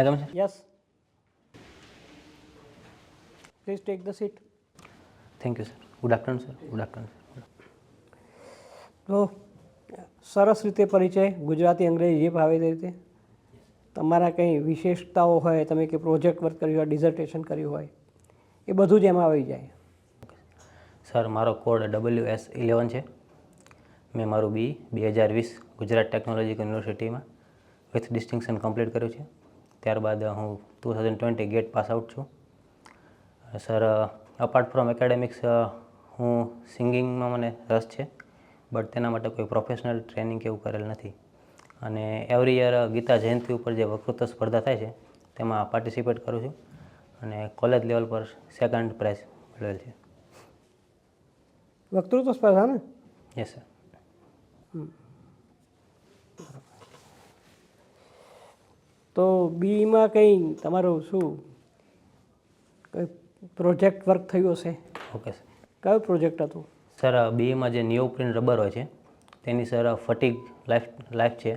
Madam yes please take the seat thank you sir good afternoon sir good afternoon તો સરસ રીતે પરિચય ગુજરાતી અંગ્રેજી જે ભાવે તે રીતે. તમારા કંઈ વિશેષતાઓ હોય તમે કે પ્રોજેક્ટ વર્ક કર્યું હોય ડિઝર્ટેશન કર્યું હોય એ બધું જ એમાં આવી જાય. સર મારો કોડ ડબલ્યુ એસ ઇલેવન છે. મેં મારું બી બે હજાર વીસ ગુજરાત ટેકનોલોજીકલ યુનિવર્સિટીમાં વિથ ડિસ્ટિંક્શન કમ્પ્લીટ કર્યું છે. ત્યારબાદ હું two thousand twenty get pass out છું. સર અપાર્ટ ફ્રોમ એકેડેમિક્સ હું સિંગિંગમાં મને રસ છે બટ તેના માટે કોઈ પ્રોફેશનલ ટ્રેનિંગ કે એવું કરેલ નથી. અને એવરી યર ગીતા જયંતિ ઉપર જે વકૃત્વ સ્પર્ધા થાય છે તેમાં પાર્ટિસિપેટ કરું છું અને કોલેજ લેવલ પર સેકન્ડ પ્રાઇઝ મેળવેલ છે. વક્તૃત્વ સ્પર્ધા ને યસ સર તો બીમાં કંઈ તમારું શું કંઈ પ્રોજેક્ટ વર્ક થયું હશે ઓકે સર. કયો પ્રોજેક્ટ હતું? સર બીમાં જે નિયોપ્રિન રબર હોય છે તેની સર ફટીગ લાઈફ લાઈફ છે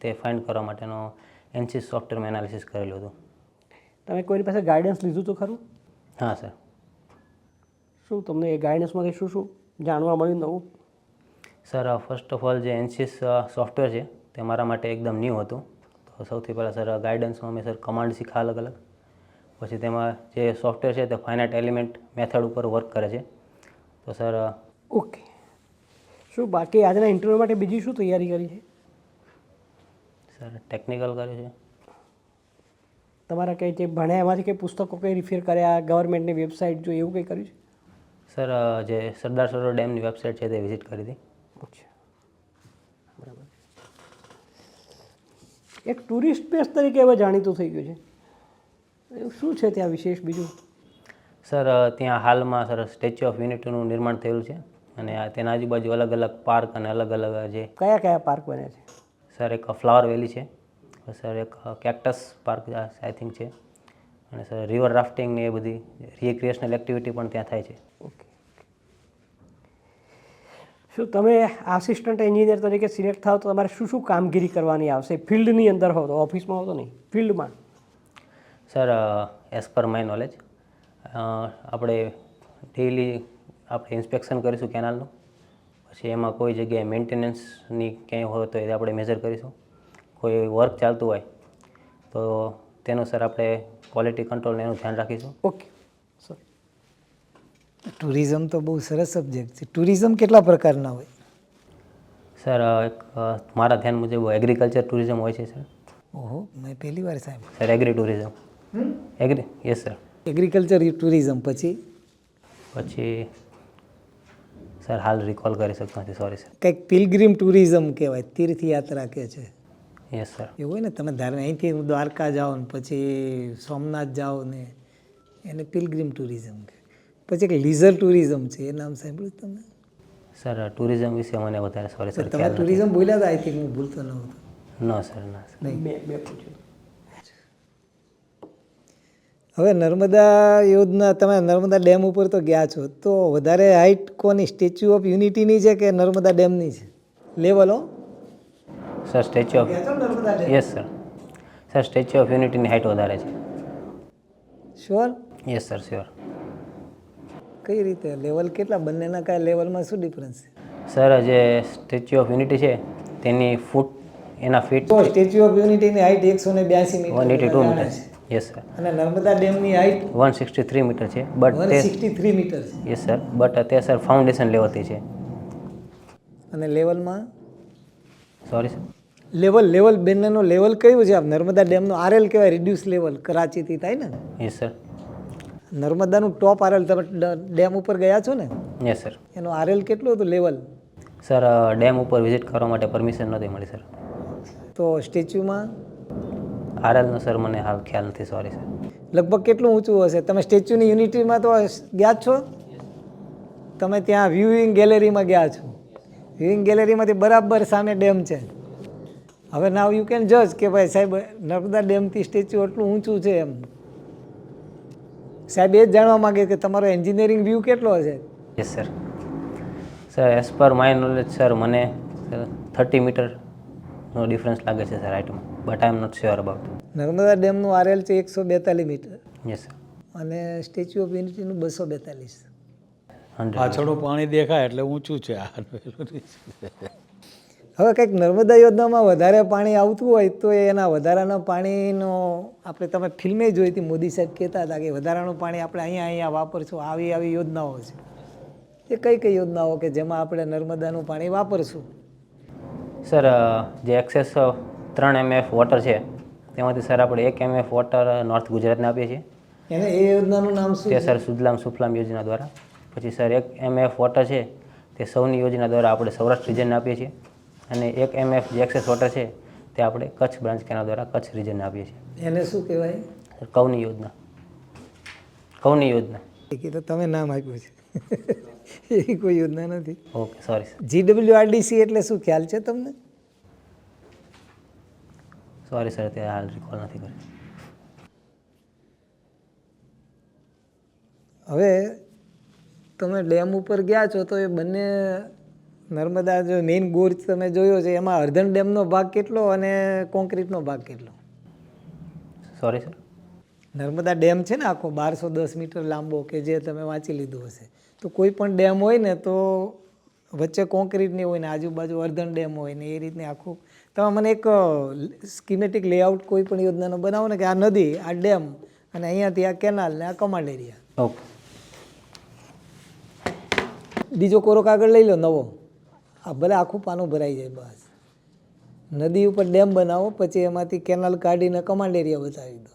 તે ફાઇન્ડ કરવા માટેનો એનસીસ સોફ્ટવેરમાં એનાલિસિસ કરેલું હતું. તમે કોઈની પાસે ગાઈડન્સ લીધું હતું ખરું? હા સર. શું તમને એ ગાઈડન્સમાંથી શું શું જાણવા મળ્યું નવું? સર ફર્સ્ટ ઓફ ઓલ જે એનસીસ સોફ્ટવેર છે તે મારા માટે એકદમ ન્યૂ હતું. સૌથી પહેલાં સર ગાઈડન્સમાં મેં સર કમાન્ડ શીખા અલગ અલગ. પછી તેમાં જે સોફ્ટવેર છે તે ફાઇનાઇટ એલિમેન્ટ મેથડ ઉપર વર્ક કરે છે. તો સર ઓકે શું બાકી આજના ઇન્ટરવ્યૂ માટે બીજી શું તૈયારી કરી છે? સર ટેકનિકલ કર્યું છે. તમારા કંઈ જે ભણ્યા એમાંથી કંઈ પુસ્તકો કંઈ રિફેર કર્યા ગવર્મેન્ટની વેબસાઇટ જો એવું કંઈ કર્યું છે? સર જે સરદાર સરોવર ડેમની વેબસાઇટ છે તે વિઝિટ કરી હતી છે અચ્છા બરાબર એક ટુરિસ્ટ પ્લેસ તરીકે હવે જાણીતું થઈ ગયું છે. એવું શું છે ત્યાં વિશેષ બીજું? સર ત્યાં હાલમાં સર સ્ટેચ્યુ ઓફ યુનિટીનું નિર્માણ થયેલું છે અને તેના આજુબાજુ અલગ અલગ પાર્ક અને અલગ અલગ જે કયા કયા પાર્ક બન્યા છે? સર એક ફ્લાવર વેલી છે. સર એક કેક્ટસ પાર્ક આઈ થિંક છે. અને સર રિવર રાફ્ટિંગ ને એ બધી રિક્રિએશનલ એક્ટિવિટી પણ ત્યાં થાય છે. ઓકે. શું તમે આસિસ્ટન્ટ એન્જિનિયર તરીકે સિલેક્ટ થાવ તો તમારે શું શું કામગીરી કરવાની આવશે? ફિલ્ડની અંદર હો તો ઓફિસમાં હો તો નહીં ફિલ્ડમાં sir as per my knowledge આપણે ડેઈલી આપણે ઇન્સ્પેક્શન કરીશું કેનાલનું પછી એમાં કોઈ જગ્યાએ મેન્ટેનન્સની ક્યાંય હોય તો એ આપણે મેજર કરીશું. કોઈ વર્ક ચાલતું હોય તો તેનું સર આપણે ક્વોલિટી કંટ્રોલને એનું ધ્યાન રાખીશું. ઓકે સર ટુરિઝમ તો બહુ સરસ સબ્જેક્ટ છે. ટુરિઝમ કેટલા પ્રકારના હોય? સર એક મારા ધ્યાન મુજબ એગ્રીકલ્ચર ટુરિઝમ હોય છે સર. ઓહો મેં પહેલી વાર સાહેબ sir agri tourism agri yes sir agriculture tourism પછી? પછી સર હાલ રિકોલ કરી શકતો નથી સોરી સર કંઈક પિલગ્રીમ ટુરિઝમ કહેવાય તીર્થયાત્રા કે છે. યસ સર એવું હોય ને તમે ધારે અહીંથી દ્વારકા જાઓ ને પછી સોમનાથ જાઓ ને એને પિલગ્રીમ ટુરિઝમ કહે. પછી એક લીઝર ટુરિઝમ છે એ નામ સાંભળ્યું તમે સર ટુરિઝમ વિશે મને વધારે સોરી સર તમે ટુરિઝમ બોલ્યા હતા આઈ થિંક હું ભૂલતો ન હતો. ન સર ના સર બે બે પૂછ્યું હવે નર્મદા યોજના તમે નર્મદા ડેમ ઉપર તો ગયા છો તો વધારે હાઇટ કોની? સ્ટેચ્યુ ઓફ યુનિટીની છે કે નર્મદા ડેમની છે? લેવલો sir statue of yes sir sir statue of યુનિટીની હાઇટ વધારે છે. શ્યોર યસ સર શ્યોર કઈ રીતે? લેવલ કેટલા? બંનેના કયા લેવલમાં શું ડિફરન્સ છે? સર જે સ્ટેચ્યુ ઓફ યુનિટી છે તેની ફૂટ એના ફીટ તો સ્ટેચ્યુ ઓફ યુનિટીની હાઇટ એકસો ને બ્યાસી one eighty two metre metre yes sir અને નર્મદા ડેમની height one sixty three metre છે but one sixty three metre છે. યસ સર બટ તે સર ફાઉન્ડેશન લેવલથી છે. અને લેવલમાં સોરી સર લેવલ લેવલ બંનેનો લેવલ કયું છે? આમ નર્મદા ડેમનો આરએલ કહેવાય રિડ્યુસ લેવલ કરાચીથી થાય ને? યસ સર નર્મદાનું ટોપ આરએલ તમે ડેમ ઉપર ગયા છો ને? યસ સર એનું આરએલ કેટલું હતું લેવલ સર ડેમ ઉપર વિઝિટ કરવા માટે પરમિશન નહોતી મળી સર તો સ્ટેચ્યુમાં આરએલનો સર મને હાલ ખ્યાલ નથી સોરી સર લગભગ કેટલું ઊંચું હશે? તમે સ્ટેચ્યુની યુનિટીમાં તો ગયા જ છો? તમે ત્યાં વ્યૂઇંગ ગેલેરીમાં ગયા છો? વ્યૂઇંગ ગેલેરીમાંથી બરાબર સામે ડેમ છે. હવે નાવ યુ કેન જજ કે ભાઈ સાહેબ નર્મદા ડેમથી સ્ટેચ્યુ એટલું ઊંચું છે એમ. સાહેબ એ જ જાણવા માગે કે તમારો એન્જિનિયરિંગ વ્યૂ કેટલો હશે? Yes sir sir as per my knowledge sir મને થર્ટી મીટરનો ડિફરન્સ લાગે છે sir હાઇટમાં but I am not sure about Narmada ડેમનું RL છે એકસો બેતાલીસ મીટર. યસ સર અને સ્ટેચ્યુ ઓફ યુનિટીનું બસો બેતાલીસ. પાછળનું પાણી દેખાય એટલે ઊંચું છે આ. હવે કંઈક નર્મદા યોજનામાં વધારે પાણી આવતું હોય તો એના વધારાના પાણીનો આપણે તમે ફિલ્મે જોઈ હતી મોદી સાહેબ કહેતા હતા કે વધારાનું પાણી આપણે અહીંયા અહીંયા વાપરશું આવી આવી યોજનાઓ છે. એ કઈ કઈ યોજનાઓ કે જેમાં આપણે નર્મદાનું પાણી વાપરશું? સર જે એક્સેસ ત્રણ એમએફ વોટર છે તેમાંથી સર આપણે એક એમએફ વોટર નોર્થ ગુજરાતને આપીએ છીએ. એને એ યોજનાનું નામ શું છે? સર સુજલામ સુફલામ યોજના દ્વારા. પછી સર એક એમએફ વોટર છે તે સૌની યોજના દ્વારા આપણે સૌરાષ્ટ્ર રિજનને આપીએ છીએ. અને એક એમએફ જે એક્સેસ વોટર છે તે આપણે કચ્છ બ્રાન્ચ કેનાલ દ્વારા કચ્છ રિજનને આપીએ છીએ. એને શું કહેવાય? કૌની યોજના. કૌની યોજના. એ તો તમે નામ આપ્યું છે. એ કોઈ યોજના નથી. ઓકે સોરી સર જીડબ્લ્યુઆરડીસી એટલે શું ખ્યાલ છે તમને? સોરી સર તે હાલ રિકોલ નથી કર્યું. હવે તમે ડેમ ઉપર ગયા છો તો એ બંને નર્મદા જો મેઇન ગોર્જ તમે જોયો છે એમાં અર્ધન ડેમનો ભાગ કેટલો અને કોન્ક્રીટનો ભાગ કેટલો? સોરી સર નર્મદા ડેમ છે ને આખો બારસો દસ મીટર લાંબો કે જે તમે વાંચી લીધું હશે. તો કોઈ પણ ડેમ હોય ને તો વચ્ચે કોન્ક્રીટની હોય ને આજુબાજુ અર્ધન ડેમ હોય ને એ રીતની આખું. તમે મને એક સ્કીમેટિક લેઆઉટ કોઈ પણ યોજનાનો બનાવો ને કે આ નદી આ ડેમ અને અહીંયાથી આ કેનાલ ને આ કમાન્ડ એરિયા ઓકે બીજો કોરો કાગળ લઈ લો નવો. આ ભલે આખું પાનું ભરાઈ જાય બસ. નદી ઉપર ડેમ બનાવો, પછી એમાંથી કેનાલ કાઢીને કમાન્ડ એરિયા બતાવી દો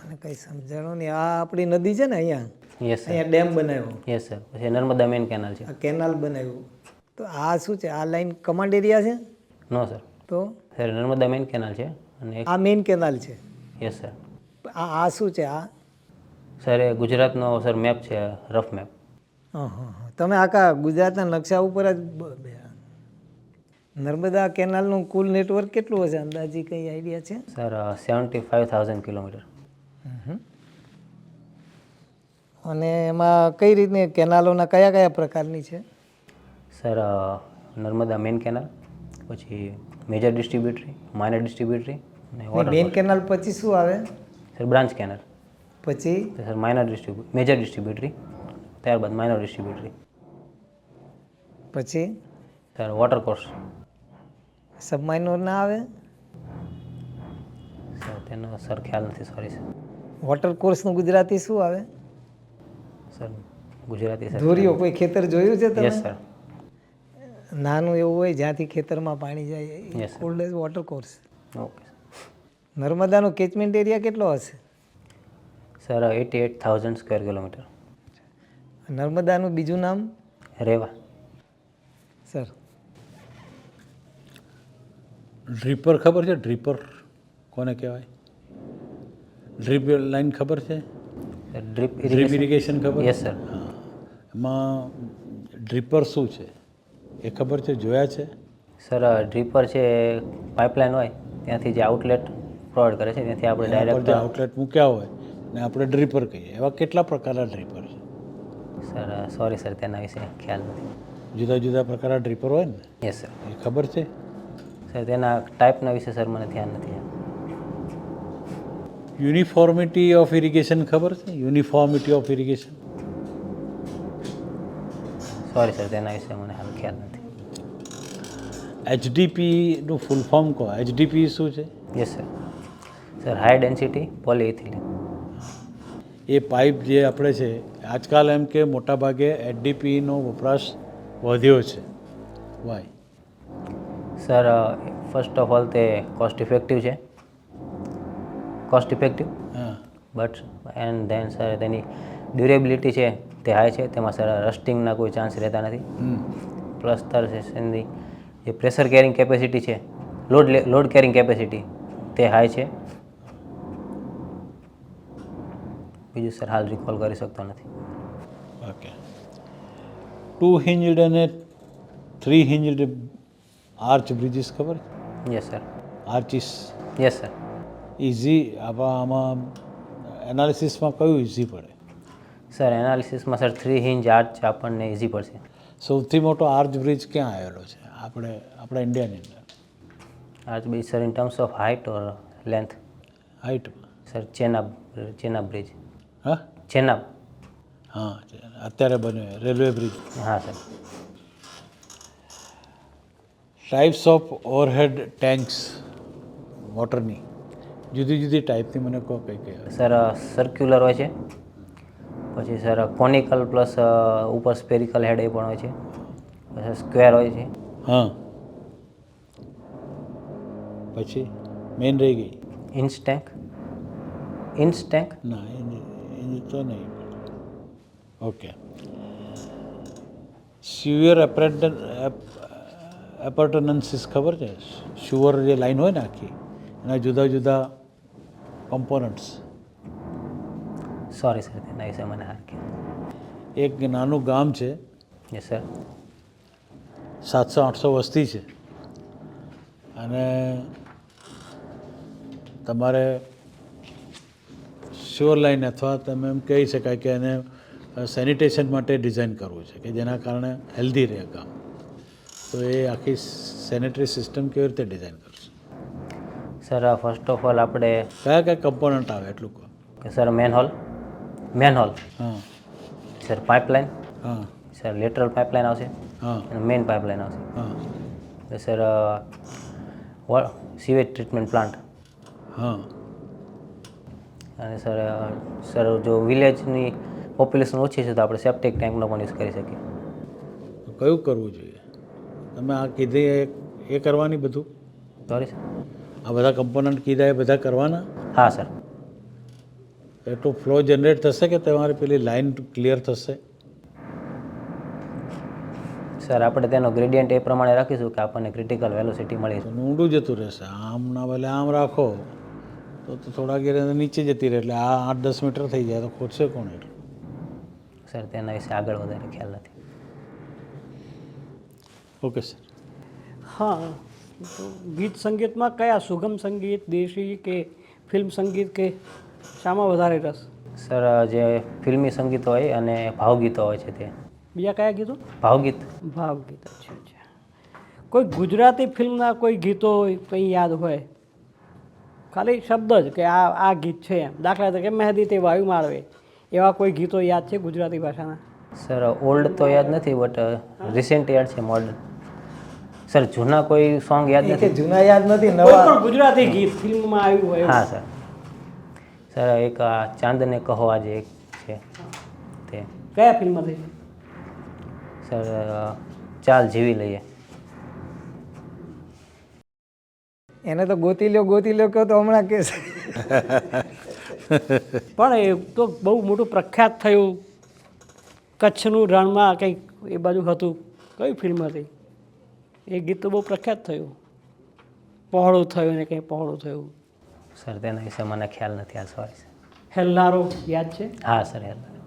મને કંઈ સમજાણું નહીં. આ આપણી નદી છે ને અહીંયા? યસ અહીંયા ડેમ બનાવ્યો. યસ સર પછી નર્મદા મેઇન કેનાલ છે. આ કેનાલ બનાવ્યું. તો આ શું છે? આ લાઈન કમાન્ડ એરિયા છે? નો સર તો? સર નર્મદા મેઇન કેનાલ છે અને આ મેઇન કેનાલ છે. યસ સર આ આ શું છે? આ? સર એ ગુજરાતનો સર મેપ છે રફ મેપ હં, હં, હં. તમે આખા ગુજરાતના નકશા ઉપર જ નર્મદા કેનાલનું કુલ નેટવર્ક કેટલું હશે? અંદાજી કંઈ આઈડિયા છે? Sir seventy five thousand kilometre અને એમાં કઈ રીતની કેનાલોના કયા કયા પ્રકારની છે? સર નર્મદા મેન કેનાલ પછી major distributary minor distributary main canal પછી શું આવે? Sir branch canal. પછી? Sir minor distributary major distributary ત્યારબાદ માઇનર ડિસ્ટ્રીબ્યુટરી. પછી? Sir water course sub minor ના આવે? સર તેનો સર ખ્યાલ નથી સોરી સર. વોટર કોર્સનું ગુજરાતી શું આવે? Sir Gujarati sir. ધોરીઓ કોઈ ખેતર જોયું છે યસ તમે સર નાનું એવું હોય જ્યાંથી ખેતરમાં પાણી જાય Yes, as water course okay નર્મદાનો catchment area કેટલો હશે? Sir eighty eight thousand square kilometre નર્મદાનું બીજું નામ? રેવા. સર ડ્રીપર ખબર છે? ડ્રીપર કોને કહેવાય? ડ્રીપ લાઈન ખબર છે? ડ્રીપ ડ્રીપ ઇરિગેશન ખબર? Yes sir. એમાં ડ્રીપર શું છે? એ ખબર છે? જોયા છે? સર ડ્રીપર છે પાઇપલાઇન હોય ત્યાંથી જે આઉટલેટ પ્રોવાઈડ કરે છે ત્યાંથી આપણે ડાયરેક્ટ આઉટલેટ મૂક્યા હોય ને આપણે ડ્રીપર કહીએ. એવા કેટલા પ્રકારના ડ્રીપર છે? સર સોરી સર તેના વિશે ખ્યાલ નથી. જુદા જુદા પ્રકારના ડ્રીપર હોય ને? યસ સર એ ખબર છે? સર તેના ટાઈપના વિશે સર મને ધ્યાન નથી યુનિફોર્મિટી ઓફ ઇરિગેશન ખબર છે? Uniformity of irrigation. Sorry sir તેના વિશે મને હાલ ખ્યાલ નથી. એચડીપીનું ફૂલ ફોર્મ કહો. એચડીપી શું છે? Yes sir sir high density polyethylene એ પાઇપ જે આપણે છે આજકાલ એમ કે મોટાભાગે એચડીપીનો વપરાશ વધ્યો છે. Why sir first of all તે કોસ્ટ ઇફેક્ટિવ છે. Cost effective but and then sir તેની ડ્યુરેબિલિટી છે તે હાઈ છે. તેમાં સર રસ્ટિંગના કોઈ ચાન્સ રહેતા નથી. પ્લસ સર એની જે પ્રેશર કેરિંગ કેપેસિટી છે લોડ લોડ કેરિંગ કેપેસિટી તે હાઈ છે. બીજું સર હાલ રિકોલ કરી શકતો નથી. ઓકે ટુ હિન્જડ અને થ્રી હિન્જડ આર્ચ બ્રિજીસ ખબર yes sir arches yes sir easy આમાં આમાં એનાલિસિસમાં કયું ઇઝી પડે? સર એનાલિસિસમાં સર થ્રી હિન્જ આર્ચ આપણને ઇઝી પડશે. સૌથી મોટો આર્ચ બ્રિજ ક્યાં આવેલો છે? આપણે આપણા ઇન્ડિયાની અંદર. Arch bridge sir in terms of height or length હાઇટમાં sir Chenab Chenab bridge હા? ચેનાબ હા અત્યારે બન્યો રેલવે બ્રિજ હા sir types of overhead tanks વોટરની જુદી જુદી ટાઈપની મને કહો કઈ કઈ સર સર્ક્યુલર હોય છે. પછી સર કોનિકલ પ્લસ ઉપર સ્પેરિકલ હેડ એ પણ હોય છે. પછી સ્ક્વેર હોય છે. હા. પછી મેઇન રહી ગઈ. ઇન્સ્ટેન્ક ઇન્સ્ટેન્ક ના એની તો નહીં. ઓકે સ્યુઅર એપરેટન એપર્ટનન્સીસ ખબર છે? શુઅર જે લાઈન હોય ને આખી એના જુદા જુદા કમ્પોનન્ટ્સ સોરી સર તેના વિશે મને હાર એક નાનું ગામ છે. યસ સર સાતસો આઠસો વસ્તી છે. અને તમારે શ્યોર લાઈન અથવા તમે એમ કહી શકાય કે એને સેનિટેશન માટે ડિઝાઇન કરવું છે કે જેના કારણે હેલ્ધી રહે ગામ. તો એ આખી સેનેટરી સિસ્ટમ કેવી રીતે ડિઝાઇન કરશે સર ફર્સ્ટ ઓફ ઓલ આપણે કયા કયા કમ્પોનન્ટ આવે એટલું કહો? કે sir manhole manhole હા. સર પાઇપલાઇન હા. સર લેટરલ પાઇપલાઇન આવશે. હા. અને મેઇન પાઇપલાઇન આવશે. હા. સર સીવેજ ટ્રીટમેન્ટ પ્લાન્ટ હા. અને સર સર જો વિલેજની પોપ્યુલેશન ઓછી છે તો આપણે સેપ્ટિક ટેન્કનો પણ યુઝ કરી શકીએ. કયું કરવું જોઈએ? તમે આ કીધે એ એ કરવાની બધું? સોરી સર આ બધા કમ્પોનન્ટ કીધા એ બધા કરવાના? હા સર એટલું ફ્લો જનરેટ થશે કે તમારી પેલી લાઈન ક્લિયર થશે? સર આપણે તેનો ગ્રેડિયન્ટ એ પ્રમાણે રાખીશું કે આપણને ક્રિટિકલ વેલોસિટી મળી તો ઊંડું જતું રહેશે. આમ ના ભલે આમ રાખો તો તો થોડા ગેર નીચે જતી રહે. એટલે આ આઠ દસ મીટર થઈ જાય તો ખોટશે કોણ એટલું? સર તેના વિશે આગળ વધારે ખ્યાલ નથી. ઓકે સર હા. તો ગીત સંગીતમાં કયા સુગમ સંગીત દેશી કે ફિલ્મ સંગીત કે શામાં વધારે રસ? સર જે ફિલ્મી સંગીત હોય અને ભાવગીતો હોય છે તે. બીજા કયા ગીતો? ભાવગીત. ભાવગીત અચ્છા અચ્છા. કોઈ ગુજરાતી ફિલ્મના કોઈ ગીતો હોય કંઈ યાદ હોય? ખાલી શબ્દ જ કે આ આ ગીત છે એમ. દાખલા તરીકે મહેદી તે વાયુ માળવે એવા કોઈ ગીતો યાદ છે ગુજરાતી ભાષાના? સર ઓલ્ડ તો યાદ નથી બટ રિસેન્ટ યાદ છે મોડર્ન સર જૂના કોઈ સોંગ યાદ નથી? જૂના યાદ નથી નવા પણ ગુજરાતી ગીત ફિલ્મમાં આવ્યું હોય હા સર. સર એક આ ચાંદને કહો આજે એક છે. તે. કયા ફિલ્મમાંથી? સર ચાલ જીવી લઈએ. એને તો ગોતી લ્યો ગોતી લ્યો કહો તો હમણાં કે પણ એ તો બહુ મોટું પ્રખ્યાત થયું. કચ્છનું રણમાં કંઈક એ બાજુ હતું. કઈ ફિલ્મ હતી? એ ગીત તો બહુ પ્રખ્યાત થયું. પહોળું થયું ને કંઈ પહોળું થયું. સર તેના વિશે મને ખ્યાલ નથી આ સોરી હેલ્લારો યાદ છે? હા સર હેલનારો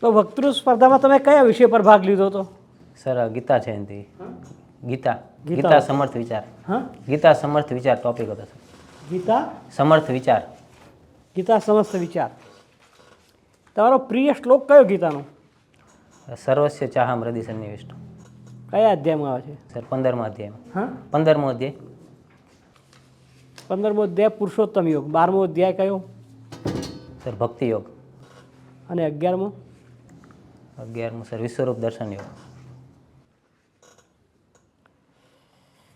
તો વક્તૃ સ્પર્ધામાં તમે કયા વિષય પર ભાગ લીધો હતો? સર ગીતા જયંતિ ગીતા. ગીતા. સમર્થ વિચાર. હા? ગીતા સમર્થ વિચાર ટોપિક હતો સર. ગીતા? સમર્થ વિચાર. ગીતા સમર્થ વિચાર. તમારો પ્રિય શ્લોક કયો ગીતાનો? સર્વસ્ય ચાહમ હૃદય સન્નિવિષ્ટ કયા અધ્યાયમાં આવે છે? સર પંદરમો અધ્યાય. હા? પંદરમો અધ્યાય. પંદરમો અધ્યાય પુરુષોત્તમ યોગ. બારમો અધ્યાય કયો? સર ભક્તિ યોગ. અને અગિયારમો? અગિયારમો સર વિશ્વરૂપ દર્શન યોગ.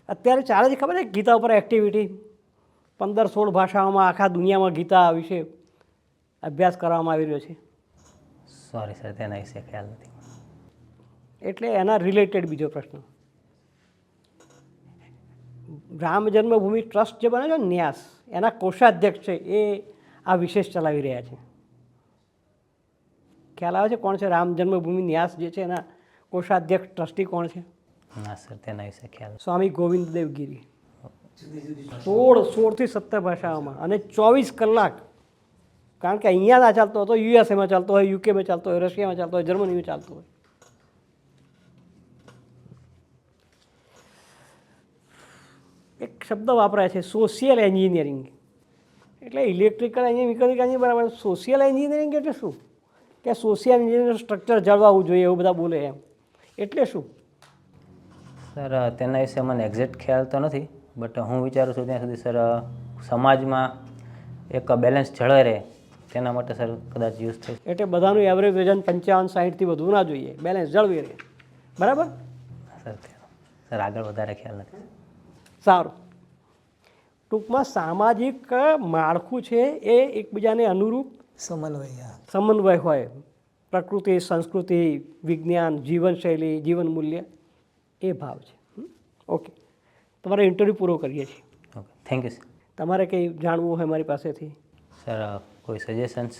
અત્યારે ચાલે છે ખબર છે ગીતા ઉપર એક્ટિવિટી પંદર સોળ ભાષાઓમાં આખા દુનિયામાં ગીતા વિશે અભ્યાસ કરવામાં આવી રહ્યો છે. સોરી સર તેના વિશે ખ્યાલ નથી. એટલે એના રિલેટેડ બીજો પ્રશ્ન. રામ જન્મભૂમિ ટ્રસ્ટ જે બને છે ન્યાસ એના કોષાધ્યક્ષ છે એ આ વિશેષ ચલાવી રહ્યા છે. ખ્યાલ આવે છે કોણ છે રામ જન્મભૂમિ ન્યાસ જે છે એના કોષાધ્યક્ષ ટ્રસ્ટી કોણ છે? ના સર તેના વિશે ખ્યાલ સ્વામી ગોવિંદ દેવગીરી સોળ સોળથી સત્તર ભાષાઓમાં અને ચોવીસ કલાક. કારણ કે અહીંયા ના ચાલતો હતો યુએસએમાં ચાલતો હોય યુકેમાં ચાલતો હોય રશિયામાં ચાલતો હોય જર્મનીમાં ચાલતો હોય. શબ્દ વાપરાય છે સોશિયલ એન્જિનિયરિંગ એટલે ઇલેક્ટ્રિકલ એન્જિનિયરિંગ મિકેનિકલ એન્જિનિયરિંગ બરાબર. સોશિયલ એન્જિનિયરિંગ એટલે શું? કે સોશિયલ એન્જિનિયરિંગ સ્ટ્રક્ચર જળવાવું જોઈએ એવું બધા બોલે એમ. એટલે શું? સર તેના વિશે મને એક્ઝેક્ટ ખ્યાલ તો નથી બટ હું વિચારું છું ત્યાં સુધી સર સમાજમાં એક બેલેન્સ જળવાઈ રહે તેના માટે સર કદાચ યુઝ થાય એટલે બધાનું એવરેજ વજન પંચાવન સાહીઠથી વધુ ના જોઈએ. બેલેન્સ જળવી રહે. બરાબર? સર સર આગળ વધારે ખ્યાલ નથી. સારું. ટૂંકમાં સામાજિક માળખું છે એ એકબીજાને અનુરૂપ સમન્વય. સમન્વય હોય. પ્રકૃતિ સંસ્કૃતિ વિજ્ઞાન જીવનશૈલી જીવન મૂલ્ય એ ભાવ છે. ઓકે. તમારો ઇન્ટરવ્યૂ પૂરો કરીએ છીએ. ઓકે. થેન્ક યુ સર તમારે કંઈ જાણવું હોય મારી પાસેથી? સર કોઈ સજેશન્સ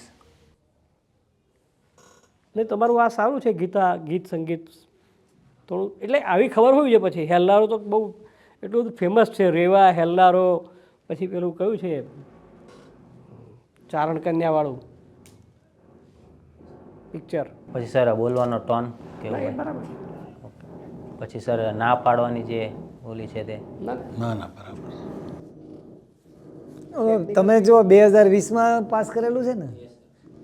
નહીં તમારું આ સારું છે ગીતા ગીત સંગીત. થોડું એટલે આવી ખબર હોવી જોઈએ પછી. હેલ્લારો તો બહુ એટલું બધું ફેમસ છે. રેવા હેલ્લારો પછી પેલું કયું છે? ચારણ કન્યાવાળું. પિક્ચર પછી સર બોલવાનો ટોન કેવો બરાબર પછી સર ના પાડવાની જે બોલી છે તે? ના. ના બરાબર. તમે જો બે હજાર વીસમાં પાસ કરેલું છે ને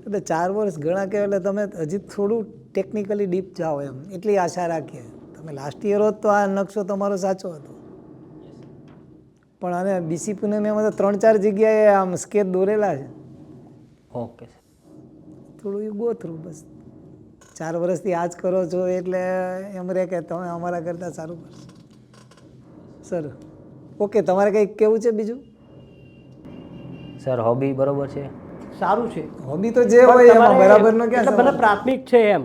એટલે ચાર વર્ષ ઘણા કહેવાય એટલે તમે હજી થોડું ટેકનિકલી ડીપ જાઓ એમ. એટલી આશા રાખીએ. તમે લાસ્ટ યર હોત તો આ નકશો તમારો સાચો હતો. પણ આને બીસી પૂનમમાં તો ત્રણ ચાર જગ્યાએ આમ સ્કેચ દોરેલા છે. ઓકે થોડું એ ગોથરું થ્રુ બસ. ચાર વર્ષથી આ જ કરો છો એટલે એમ રહે કે તમે અમારા કરતાં સારું કરશો. સર ઓકે તમારે કંઈક કેવું છે બીજું? સર હોબી બરોબર છે? સારું છે. હોબી તો જે હોય એમાં બરાબર બરાબરનો ક્યાં એટલે ભલે પ્રાથમિક છે એમ.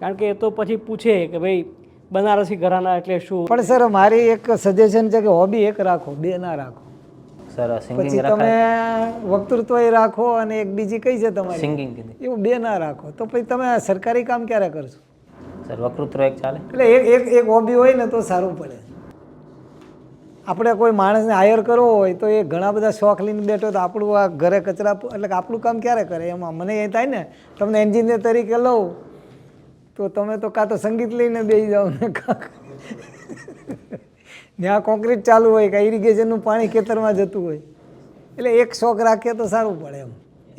કારણ કે એ તો પછી પૂછે કે ભાઈ બનારસી ઘરાના એટલે શું? પણ સર મારી એક સજેશન છે કે હોબી એક રાખો બે ના રાખો. સરસ પછી તમે વક્તૃત્વ રાખો અને એક બીજી કઈ છે તમારી? સિંગિંગ એવું બે ના રાખો. તો પછી તમે સરકારી કામ ક્યારે કરશો? સર વક્તૃત્વ એક ચાલે. એટલે એક એક એક હોબી હોય ને તો સારું પડે. આપણે કોઈ માણસને હાયર કરવો હોય તો એ ઘણા બધા શોખ લઈને બેઠો તો આપણું આ ઘરે કચરા એટલે આપણું કામ ક્યારે કરે? એમાં મને એ થાય ને તમને એન્જિનિયર તરીકે લઉં તો તમે તો કાં તો સંગીત લઈને બેસી જાઓ ને કાં ત્યાં કોન્ક્રીટ ચાલુ હોય કે ઇરિગેશનનું પાણી ખેતરમાં જતું હોય. એટલે એક શોખ રાખીએ તો સારું પડે એમ.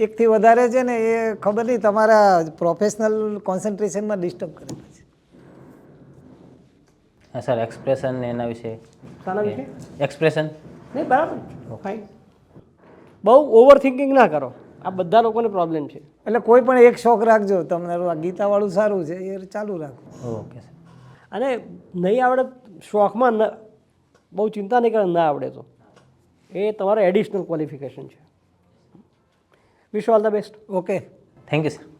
એકથી વધારે છે ને એ ખબર નહીં તમારા પ્રોફેશનલ કોન્સન્ટ્રેશનમાં ડિસ્ટર્બ કરે પછી. હા સર એક્સપ્રેશન એના વિશે શાના વિશે? એક્સપ્રેશન નહીં બરાબર. બહુ ઓવર થિંકિંગ ના કરો. આ બધા લોકોને પ્રોબ્લેમ છે. એટલે કોઈ પણ એક શોખ રાખજો તમારું આ ગીતાવાળું સારું છે એ ચાલુ રાખો. ઓકે સર અને નહીં આવડે શોખમાં ન બહુ ચિંતા નહીં કરે ના આવડે તો. એ તમારે એડિશનલ ક્વોલિફિકેશન છે. Wish all the best okay thank you sir